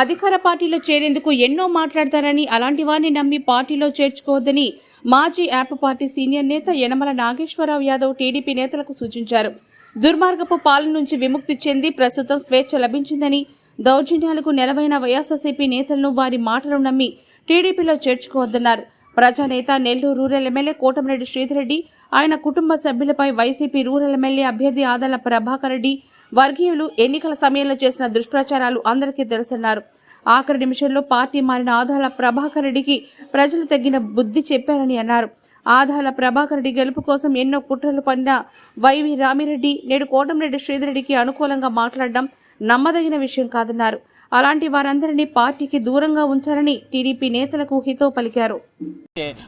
అధికార పార్టీలో చేరేందుకు ఎన్నో మాట్లాడతారని అలాంటి వారిని నమ్మి పార్టీలో చేర్చుకోవద్దని మాజీ యాప్ పార్టీ సీనియర్ నేత యనమల నాగేశ్వరరావు యాదవ్ టీడీపీ నేతలకు సూచించారు. దుర్మార్గపు పాలన నుంచి విముక్తి చెంది ప్రస్తుతం స్వేచ్ఛ లభించిందని దౌర్జన్యాలకు నెలవైన వైఎస్ఆర్సీపీ నేతలను వారి మాటలు నమ్మి టీడీపీలో చేర్చుకోవద్దన్నారు. ప్రజానేత నెల్లూరు రూరల్ ఎమ్మెల్యే కోటమిరెడ్డి శ్రీధరెడ్డి ఆయన కుటుంబ సభ్యులపై వైసీపీ రూరల్ ఎమ్మెల్యే అభ్యర్థి ఆదాల ప్రభాకర్ రెడ్డి వర్గీయులు ఎన్నికల సమయంలో చేసిన దుష్ప్రచారాలు అందరికీ తెలుసన్నారు. ఆఖరి నిమిషంలో పార్టీ మారిన ఆదాల ప్రభాకర్ రెడ్డికి ప్రజలు తగిన బుద్ధి చెప్పారని అన్నారు. ఆదాల ప్రభాకర్ రెడ్డి గెలుపు కోసం ఎన్నో కుట్రలు పడిన వైవి రామిరెడ్డి నేడు కోటమిరెడ్డి శ్రీధరెడ్డికి అనుకూలంగా మాట్లాడడం నమ్మదగిన విషయం కాదన్నారు. అలాంటి వారందరినీ పార్టీకి దూరంగా ఉంచాలని టీడీపీ నేతలకు హితో పలికారు.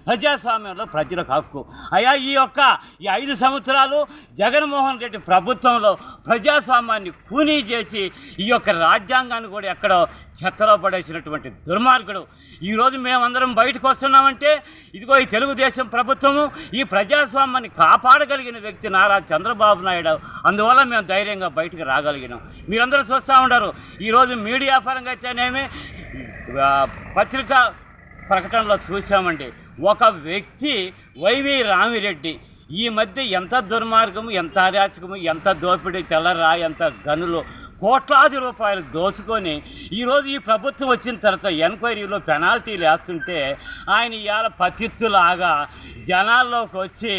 ప్రజాస్వామ్యంలో ప్రజలకు హక్కు. అయ్యా ఈ యొక్క ఈ ఐదు సంవత్సరాలు జగన్మోహన్ రెడ్డి ప్రభుత్వంలో ప్రజాస్వామ్యాన్ని కూనీ చేసి ఈ యొక్క రాజ్యాంగాన్ని కూడా ఎక్కడో చెత్తలో పడేసినటువంటి దుర్మార్గుడు. ఈరోజు మేమందరం బయటకు వస్తున్నామంటే ఇదిగో ఈ తెలుగుదేశం ప్రభుత్వము ఈ ప్రజాస్వామ్యాన్ని కాపాడగలిగిన వ్యక్తి నారా చంద్రబాబు నాయుడు. అందువల్ల మేము ధైర్యంగా బయటకు రాగలిగినాం. మీరందరూ చూస్తూ ఉంటారు ఈరోజు మీడియా పరంగా అయితేనేమి పత్రికా ప్రకటనలో చూసామండి ఒక వ్యక్తి వైవి రామిరెడ్డి. ఈ మధ్య ఎంత దుర్మార్గము ఎంత అరాచకము ఎంత దోపిడీ తెల్లరా ఎంత గనులు కోట్లాది రూపాయలు దోచుకొని ఈరోజు ఈ ప్రభుత్వం వచ్చిన తర్వాత ఎంక్వైరీలో పెనాల్టీలు వేస్తుంటే ఆయన ఇవాళ పతిత్తులాగా జనాల్లోకి వచ్చి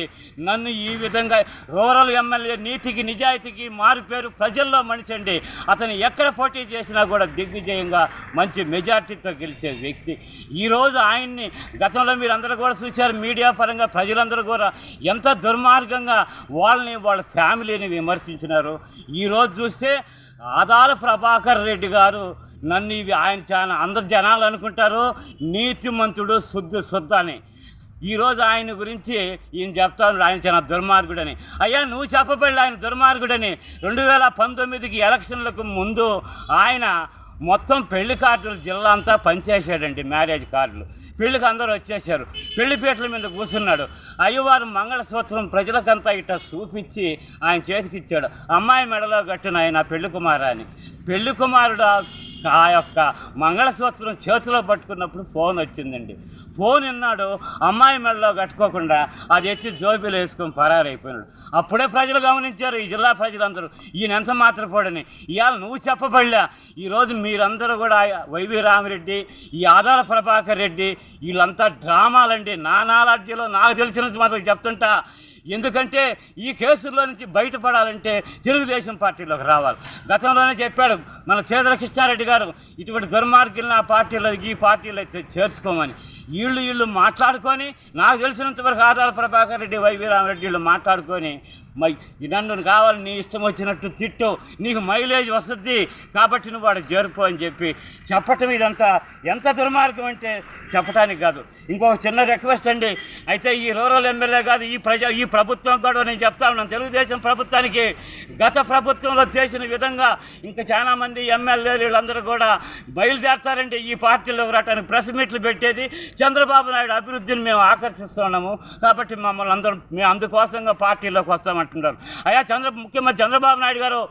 నన్ను ఈ విధంగా రూరల్ ఎమ్మెల్యే నీతికి నిజాయితీకి మారుపేరు ప్రజల్లో మనిషి అండి అతను ఎక్కడ పోటీ చేసినా కూడా దిగ్విజయంగా మంచి మెజార్టీతో గెలిచే వ్యక్తి. ఈరోజు ఆయన్ని గతంలో మీరు అందరూ కూడా చూశారు. మీడియా పరంగా ప్రజలందరూ కూడా ఎంత దుర్మార్గంగా వాళ్ళని వాళ్ళ ఫ్యామిలీని విమర్శించినారు. ఈరోజు చూస్తే ఆదాల ప్రభాకర్ రెడ్డి గారు నన్ను ఇవి ఆయన చాలా అందరు జనాలు అనుకుంటారు నీతిమంతుడు శుద్ధ శుద్ధ అని. ఈరోజు ఆయన గురించి ఈయన చెప్తాను ఆయన చాలా దుర్మార్గుడని. అయ్యా నువ్వు చెప్పబడి ఆయన దుర్మార్గుడని. రెండు వేల పంతొమ్మిదికి ఎలక్షన్లకు ముందు ఆయన మొత్తం పెళ్ళి కార్డులు జిల్లా అంతా పనిచేసాడండి మ్యారేజ్ కార్డులు. పెళ్ళికి అందరూ వచ్చేసారు పెళ్ళిపీటల మీద కూర్చున్నాడు. అయ్యవారు మంగళసూత్రం ప్రజలకంతా ఇట్ట చూపించి ఆయన చేతికి ఇచ్చాడు. అమ్మాయి మెడలో కట్టిన ఆయన పెళ్ళి కుమారాన్ని. పెళ్ళి కుమారుడు ఆ యొక్క మంగళసూత్రం చేతిలో పట్టుకున్నప్పుడు ఫోన్ వచ్చిందండి. ఫోన్ విన్నాడు అమ్మాయి మెడలో కట్టుకోకుండా అది వచ్చి జోబీలు వేసుకొని పరారైపోయినాడు. అప్పుడే ప్రజలు గమనించారు ఈ జిల్లా ప్రజలందరూ ఈయన ఎంత మాత్రపోడని. ఇవాళ నువ్వు చెప్పబడలే ఈరోజు మీరందరూ కూడా వైవి రామిరెడ్డి ఈ ఆదాల ప్రభాకర్ రెడ్డి వీళ్ళంతా డ్రామాలండి. నా నాలెడ్జ్లో నాకు తెలిసినంత మాత్రం చెప్తుంటా. ఎందుకంటే ఈ కేసుల్లో నుంచి బయటపడాలంటే తెలుగుదేశం పార్టీలోకి రావాలి. గతంలోనే చెప్పాడు మన చేదర కృష్ణారెడ్డి గారు ఇటువంటి దుర్మార్గులను ఆ పార్టీలో ఈ పార్టీలో చేర్చుకోమని. వీళ్ళు వీళ్ళు మాట్లాడుకొని నాకు తెలిసినంతవరకు ఆదాల ప్రభాకర్ రెడ్డి వైవి రామరెడ్డి వీళ్ళు మాట్లాడుకొని మై నన్ను కావాలి నీ ఇష్టం వచ్చినట్టు తిట్టు నీకు మైలేజ్ వస్తుంది కాబట్టి నువ్వు వాడు జరుపు అని చెప్పి చెప్పటం ఇదంతా ఎంత దుర్మార్గం అంటే చెప్పడానికి కాదు. ఇంకొక చిన్న రిక్వెస్ట్ అండి. అయితే ఈ రూరల్ ఎమ్మెల్యే కాదు ఈ ప్రజా ఈ ప్రభుత్వం కూడా నేను చెప్తా ఉన్నాను తెలుగుదేశం ప్రభుత్వానికి గత ప్రభుత్వంలో చేసిన విధంగా ఇంకా చాలామంది ఎమ్మెల్యేలు వీళ్ళందరూ కూడా బయలుదేరతారంటే ఈ పార్టీలో రావడానికి ప్రెస్ మీట్లు పెట్టేది. చంద్రబాబు నాయుడు అభివృద్ధిని మేము ఆకర్షిస్తున్నాము. కాబట్టి మమ్మల్ని అందరం మేము అందుకోసంగా పార్టీలోకి వస్తామంటున్నారు. అయ్యా చంద్ర ముఖ్యమంత్రి చంద్రబాబు నాయుడు గారు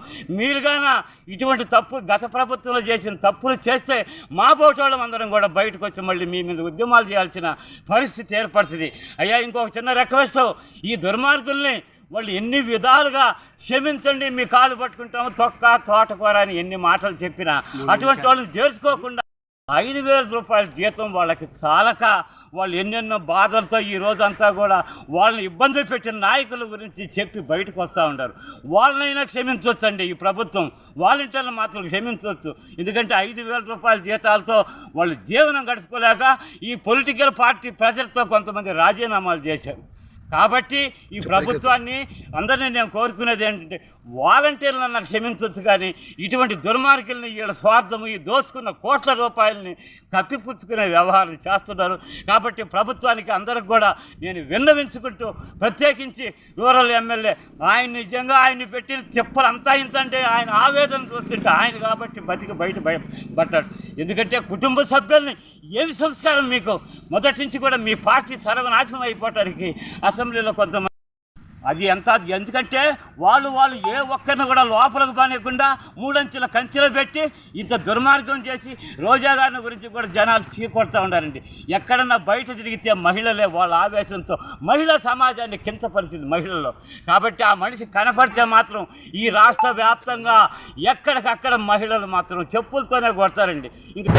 మీరుగాన ఇటువంటి తప్పు గత ప్రభుత్వంలో చేసిన తప్పులు చేస్తే మా పోటోళ్ళం అందరం కూడా బయటకు వచ్చి మళ్ళీ మీ మీద ఉద్యమాలు చేయాల్సిన పరిస్థితి ఏర్పడుతుంది. అయ్యా ఇంకొక చిన్న రిక్వెస్ట్ ఈ దుర్మార్గుల్ని వాళ్ళు ఎన్ని విధాలుగా క్షమించండి మీ కాలు పట్టుకుంటాము తొక్క తోటకూర అని ఎన్ని మాటలు చెప్పినా అటువంటి వాళ్ళని చేర్చుకోకుండా ఐదు వేల రూపాయల జీతం వాళ్ళకి చాలక వాళ్ళు ఎన్నెన్నో బాధలతో ఈ రోజంతా కూడా వాళ్ళని ఇబ్బంది పెట్టిన నాయకుల గురించి చెప్పి బయటకు వస్తూ ఉంటారు వాళ్ళనైనా క్షమించవచ్చండి ఈ ప్రభుత్వం. వాలంటీర్లు మాత్రం క్షమించవచ్చు ఎందుకంటే ఐదు వేల రూపాయల జీతాలతో వాళ్ళు జీవనం గడుపుకోలేక ఈ పొలిటికల్ పార్టీ ప్రజలతో కొంతమంది రాజీనామాలు చేశారు. కాబట్టి ఈ ప్రభుత్వాన్ని అందరినీ నేను కోరుకునేది ఏంటంటే వాలంటీర్లను నాకు క్షమించవచ్చు కానీ ఇటువంటి దుర్మార్గుల్ని వీళ్ళ స్వార్థము ఈ దోసుకున్న కోట్ల రూపాయలని కప్పిపుచ్చుకునే వ్యవహారం చేస్తున్నారు. కాబట్టి ప్రభుత్వానికి అందరికి కూడా నేను విన్నవించుకుంటూ ప్రత్యేకించి రూరల్ ఎమ్మెల్యే ఆయన నిజంగా ఆయన్ని పెట్టిన తిప్పలు అంతా ఇంత అంటే ఆయన ఆవేదన చూస్తుంటే ఆయన కాబట్టి బతికి బయట బయ పడ్డాడు. ఎందుకంటే కుటుంబ సభ్యుల్ని ఏమి సంస్కారం మీకు? మొదటి నుంచి కూడా మీ పార్టీ సర్వనాశనం అయిపోవటానికి అసెంబ్లీలో కొంతమంది అది ఎంత? ఎందుకంటే వాళ్ళు వాళ్ళు ఏ ఒక్కరిని కూడా లోపలకు బానేకుండా మూడంచెల కంచెలు పెట్టి ఇంత దుర్మార్గం చేసి రోజా గారిని గురించి కూడా జనాలు చీకొడతా ఉండారండి ఎక్కడన్నా బయట తిరిగితే మహిళలే వాళ్ళ ఆవేశంతో మహిళా సమాజాన్ని కించపరిచింది మహిళల్లో కాబట్టి ఆ మనిషి కనపడితే మాత్రం ఈ రాష్ట్ర వ్యాప్తంగా ఎక్కడికక్కడ మహిళలు మాత్రం చెప్పులతోనే కొడతారండి. ఇంకా